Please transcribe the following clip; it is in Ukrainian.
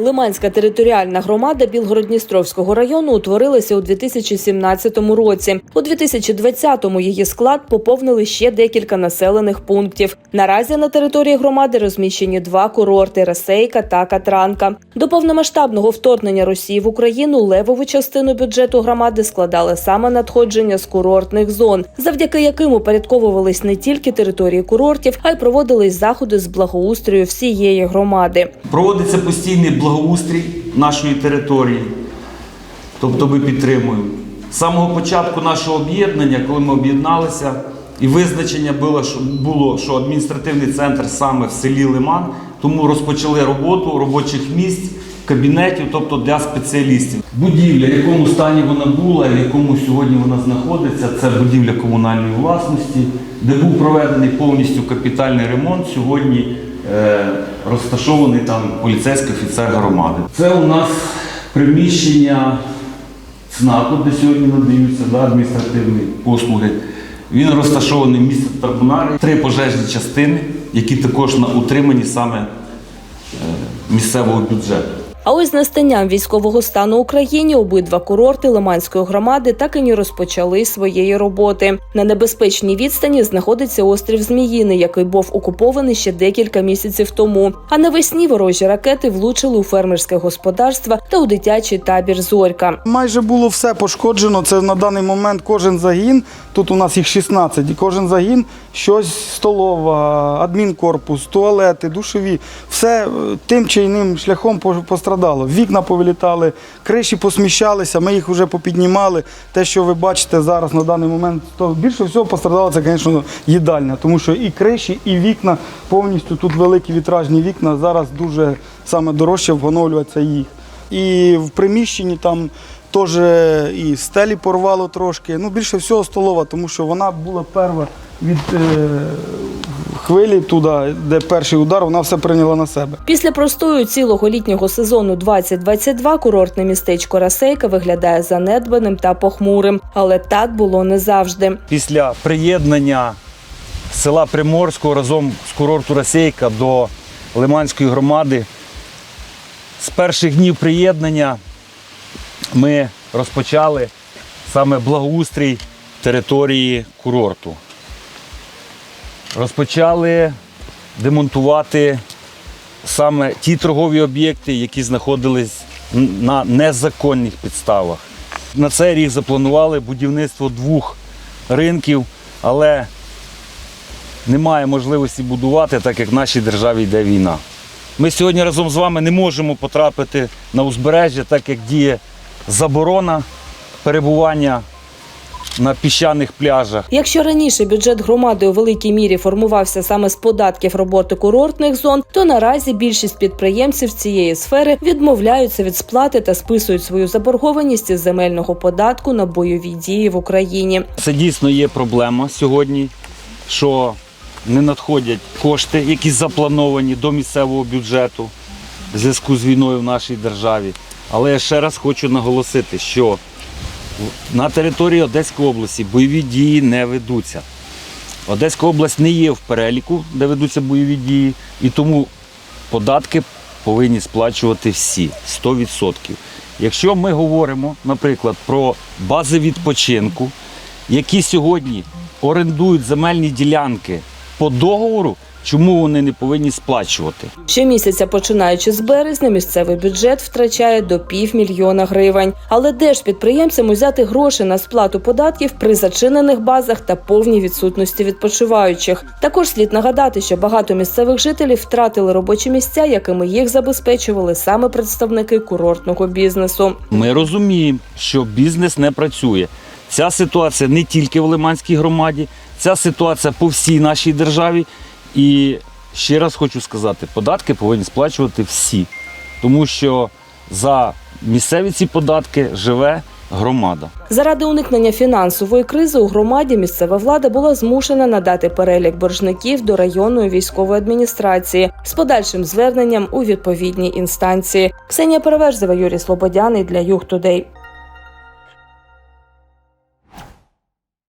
Лиманська територіальна громада Білгород-Дністровського району утворилася у 2017 році. У 2020-му її склад поповнили ще декілька населених пунктів. Наразі на території громади розміщені два курорти Ресейка та Катранка. До повномасштабного вторгнення Росії в Україну левову частину бюджету громади складали саме надходження з курортних зон, завдяки яким упорядковувались не тільки території курортів, а й проводились заходи з благоустрою всієї громади. Проводиться постійний благоустрій нашої території, тобто ми підтримуємо. З самого початку нашого об'єднання, коли ми об'єдналися, і визначення було, що, було, що адміністративний центр саме в селі Лиман, тому розпочали роботу робочих місць, кабінетів, тобто для спеціалістів. Будівля, в якому стані вона була в якому сьогодні вона знаходиться, це будівля комунальної власності, де був проведений повністю капітальний ремонт. Сьогодні розташований там поліцейський офіцер громади. Це у нас приміщення ЦНАПу, де сьогодні надаються да, адміністративні послуги. Він розташований в місті Тарбунарі. Три пожежні частини, які також на утриманні саме е, місцевого бюджету. А ось з настанням військового стану Україні обидва курорти Лиманської громади так і не розпочали своєї роботи. На небезпечній відстані знаходиться острів Зміїний, який був окупований ще декілька місяців тому. А навесні ворожі ракети влучили у фермерське господарство та у дитячий табір Зорька. Майже було все пошкоджено. Це на даний момент кожен загін. Тут у нас їх 16, і кожен загін щось столова, адмінкорпус, туалети, душові. Все е, тим чи іним шляхом по- пострадало. Вікна повилітали, криші посміщалися, ми їх вже попіднімали. Те, що ви бачите зараз на даний момент, то більше всього пострадало це, звісно, їдальня, тому що і криші, і вікна повністю тут великі вітражні вікна. Зараз дуже саме дорожче встановлюватися їх. І в приміщенні там теж і стелі порвало трошки. Ну, більше всього столова, тому що вона була перша від е, хвилі туди, де перший удар, вона все прийняла на себе. Після простою цілого літнього сезону 2022 курортне містечко Расейка виглядає занедбаним та похмурим, але так було не завжди. Після приєднання села Приморського разом з курорту Росейка до Лиманської громади, з перших днів приєднання ми розпочали саме благоустрій території курорту. Розпочали демонтувати саме ті торгові об'єкти, які знаходились на незаконних підставах. На цей рік запланували будівництво двох ринків, але немає можливості будувати, так як в нашій державі йде війна. Ми сьогодні разом з вами не можемо потрапити на узбережжя, так як діє заборона перебування на піщаних пляжах. Якщо раніше бюджет громади у великій мірі формувався саме з податків роботи курортних зон, то наразі більшість підприємців цієї сфери відмовляються від сплати та списують свою заборгованість із земельного податку на бойові дії в Україні. Це дійсно є проблема сьогодні, що не надходять кошти, які заплановані до місцевого бюджету в зв'язку з війною в нашій державі. Але я ще раз хочу наголосити, що на території Одеської області бойові дії не ведуться. Одеська область не є в переліку, де ведуться бойові дії, і тому податки повинні сплачувати всі 100%. Якщо ми говоримо, наприклад, про бази відпочинку, які сьогодні орендують земельні ділянки по договору, чому вони не повинні сплачувати? Щомісяця, починаючи з березня, місцевий бюджет втрачає до півмільйона гривень. Але де ж підприємцям узяти гроші на сплату податків при зачинених базах та повній відсутності відпочиваючих? Також слід нагадати, що багато місцевих жителів втратили робочі місця, якими їх забезпечували саме представники курортного бізнесу. Ми розуміємо, що бізнес не працює. Ця ситуація не тільки в Лиманській громаді, ця ситуація по всій нашій державі. І ще раз хочу сказати, податки повинні сплачувати всі, тому що за місцеві ці податки живе громада. Заради уникнення фінансової кризи у громаді місцева влада була змушена надати перелік боржників до районної військової адміністрації з подальшим зверненням у відповідні інстанції. Ксенія Переверзева, Юрій Слободяний для Юг Тудей.